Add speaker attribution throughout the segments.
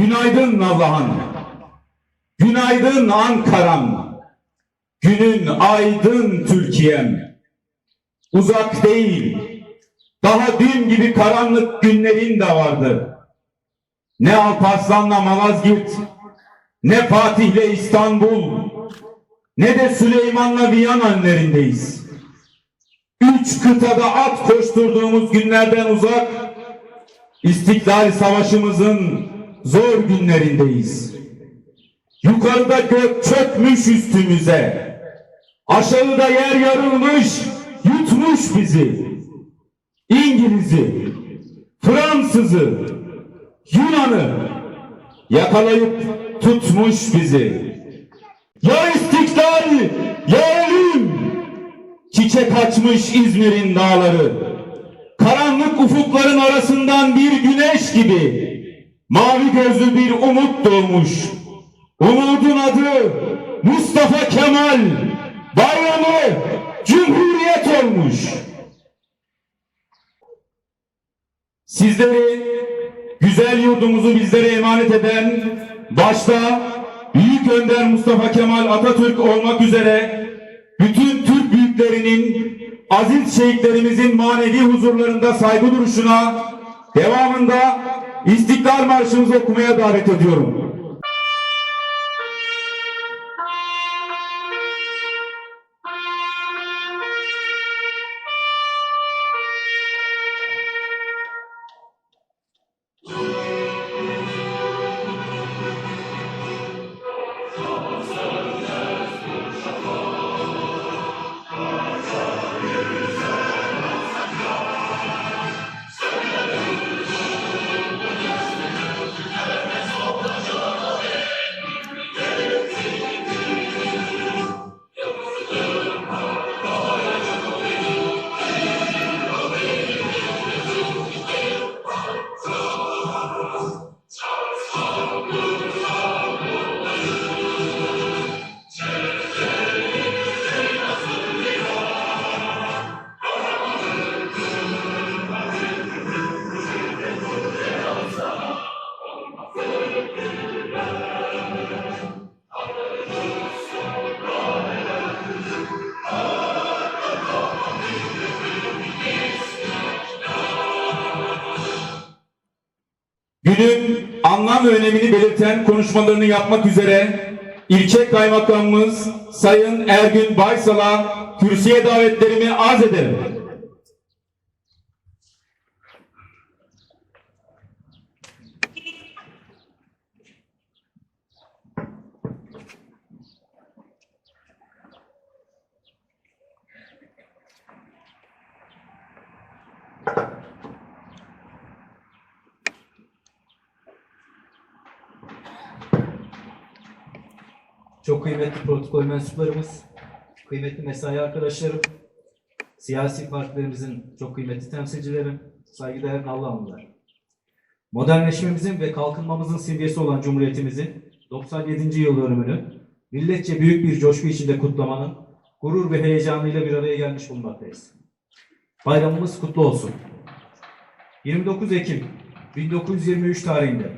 Speaker 1: Günaydın Nallıhan. Günaydın Ankara'm. Günün aydın Türkiye'm. Uzak değil. Daha dün gibi karanlık günlerin de vardı. Ne Alparslan'la Malazgirt, ne Fatih'le İstanbul, ne de Süleyman'la Viyana önlerindeyiz. Üç kıtada at koşturduğumuz günlerden uzak, İstiklal Savaşımızın zor günlerindeyiz. Yukarıda gök çökmüş üstümüze. Aşağıda yer yarılmış, yutmuş bizi. İngiliz'i, Fransız'ı, Yunan'ı yakalayıp tutmuş bizi. Ya istiklal, ya ölüm. Çiçek açmış İzmir'in dağları. Karanlık ufukların arasından bir güneş gibi mavi gözlü bir umut doğmuş. Umudun adı Mustafa Kemal. Bayramı Cumhuriyet olmuş. Sizleri güzel yurdumuzu bizlere emanet eden başta Büyük Önder Mustafa Kemal Atatürk olmak üzere bütün Türk büyüklerinin aziz şehitlerimizin manevi huzurlarında saygı duruşuna devamında İstiklal Marşımızı okumaya davet ediyorum. Anlam ve önemini belirten konuşmalarını yapmak üzere ilçe kaymakamımız Sayın Ergün Baysal'a kürsüye davetlerimi arz ederim.
Speaker 2: Çok kıymetli protokol mensuplarımız, kıymetli mesai arkadaşlarım, siyasi partilerimizin çok kıymetli temsilcileri, saygıdeğer Nallıhanlılar. Modernleşmemizin ve kalkınmamızın simgesi olan Cumhuriyetimizin 97. yıl dönümünü milletçe büyük bir coşku içinde kutlamanın gurur ve heyecanıyla bir araya gelmiş bulunmaktayız. Bayramımız kutlu olsun. 29 Ekim 1923 tarihinde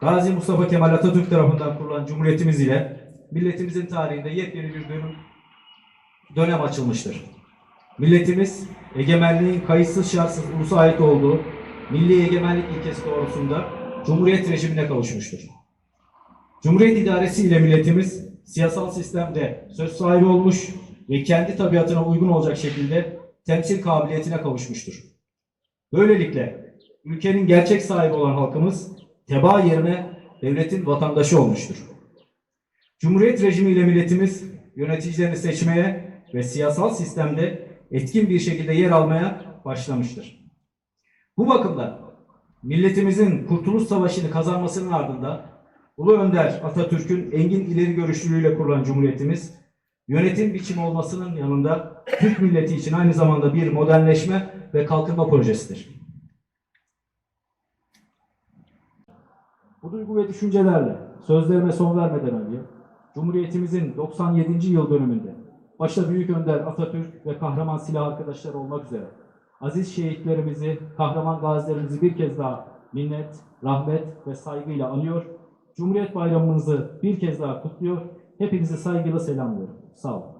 Speaker 2: Gazi Mustafa Kemal Atatürk tarafından kurulan Cumhuriyetimiz ile milletimizin tarihinde yepyeni bir dönüm, dönem açılmıştır. Milletimiz egemenliğin kayıtsız şartsız ulusa ait olduğu milli egemenlik ilkesi doğrultusunda Cumhuriyet rejimine kavuşmuştur. Cumhuriyet idaresi ile milletimiz siyasal sistemde söz sahibi olmuş ve kendi tabiatına uygun olacak şekilde temsil kabiliyetine kavuşmuştur. Böylelikle ülkenin gerçek sahibi olan halkımız teba yerine devletin vatandaşı olmuştur. Cumhuriyet rejimiyle milletimiz yöneticilerini seçmeye ve siyasal sistemde etkin bir şekilde yer almaya başlamıştır. Bu bakımdan milletimizin Kurtuluş Savaşı'nı kazanmasının ardında Ulu Önder Atatürk'ün engin ileri görüşlülüğüyle kurulan Cumhuriyetimiz yönetim biçimi olmasının yanında Türk milleti için aynı zamanda bir modernleşme ve kalkınma projesidir. Bu duygu ve düşüncelerle sözlerime son vermeden önce Cumhuriyetimizin 97. yıl dönümünde başta Büyük Önder Atatürk ve kahraman silah arkadaşlar olmak üzere aziz şehitlerimizi, kahraman gazilerimizi bir kez daha minnet, rahmet ve saygıyla anıyor. Cumhuriyet Bayramımızı bir kez daha kutluyor. Hepinizi saygıyla selamlıyorum. Sağ olun.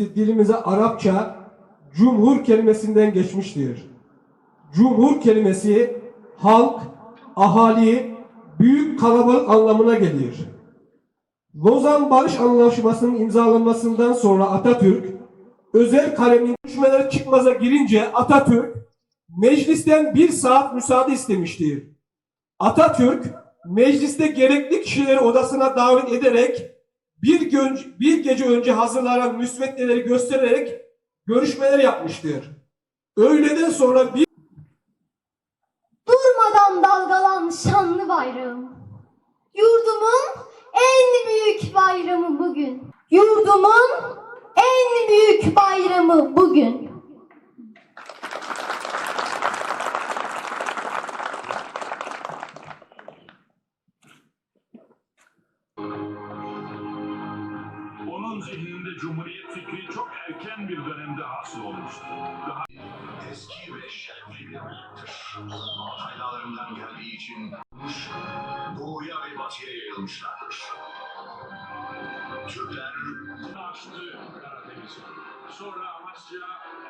Speaker 3: Dilimize Arapça cumhur kelimesinden geçmiştir. Cumhur kelimesi halk, ahali, büyük kalabalık anlamına gelir. Lozan Barış Anlaşması'nın imzalanmasından sonra Atatürk, özel kalemin görüşmeler çıkmaza girince Atatürk, meclisten bir saat müsaade istemiştir. Atatürk, mecliste gerekli kişileri odasına davet ederek bir, gün, bir gece önce hazırlanan müsveddeleri göstererek görüşmeler yapmıştır. Öğleden sonra bir
Speaker 4: Durmadan dalgalan şanlı bayrağım. Yurdumun en büyük bayramı bugün. Yurdumun en büyük bayramı bugün.
Speaker 5: Dönemde hasıl olmuştu. Daha
Speaker 6: eski ve şerefli bir millettir. Haylalarından geldiği için doğuya ve batıya yayılmışlardır. Türkler
Speaker 5: açtı Karadeniz'i. Sonra Amasya,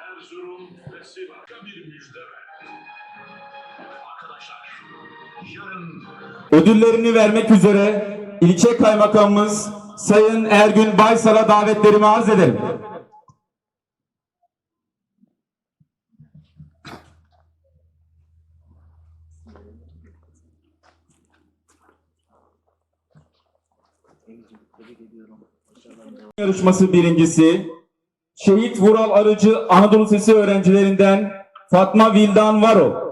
Speaker 5: Erzurum ve Sivas'a bir müjde verdi.
Speaker 1: Ödüllerini vermek üzere ilçe kaymakamımız Sayın Ergün Baysal'a davetlerimi arz ederim. Yarışması birincisi Şehit Vural Arıcı Anadolu Sesi öğrencilerinden Fatma Vildan Varo.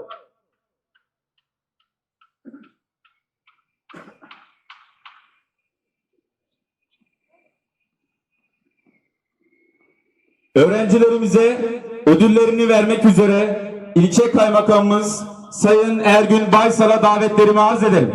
Speaker 1: Öğrencilerimize ödüllerini vermek üzere ilçe kaymakamımız Sayın Ergün Baysal'a davetlerimi arz ederim.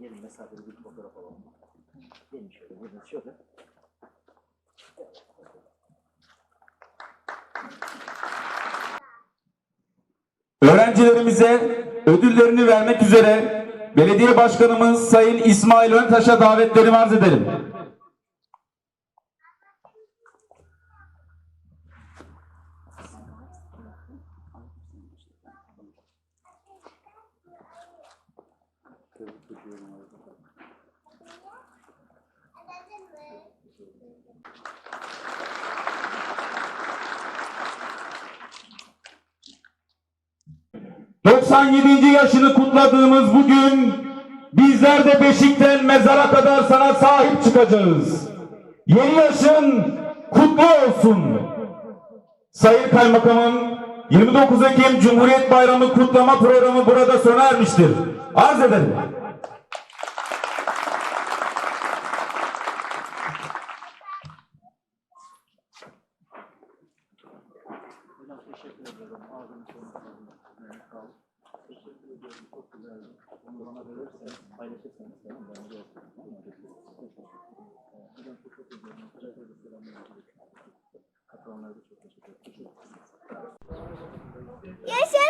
Speaker 7: gelin mesafeli bir fotoğraf alalım. Gelin şöyle, gelin şöyle.
Speaker 1: Öğrencilerimize ödüllerini vermek üzere belediye başkanımız Sayın İsmail Öntaş'a davetlerimi arz ederim. ...97. yaşını kutladığımız bugün... ...bizler de Beşik'ten mezara kadar sana sahip çıkacağız. Yeni yaşın kutlu olsun. Sayın Kaymakamım... ...29 Ekim Cumhuriyet Bayramı kutlama programı burada sona ermiştir. Arz
Speaker 7: ederim.
Speaker 8: Yaşasın.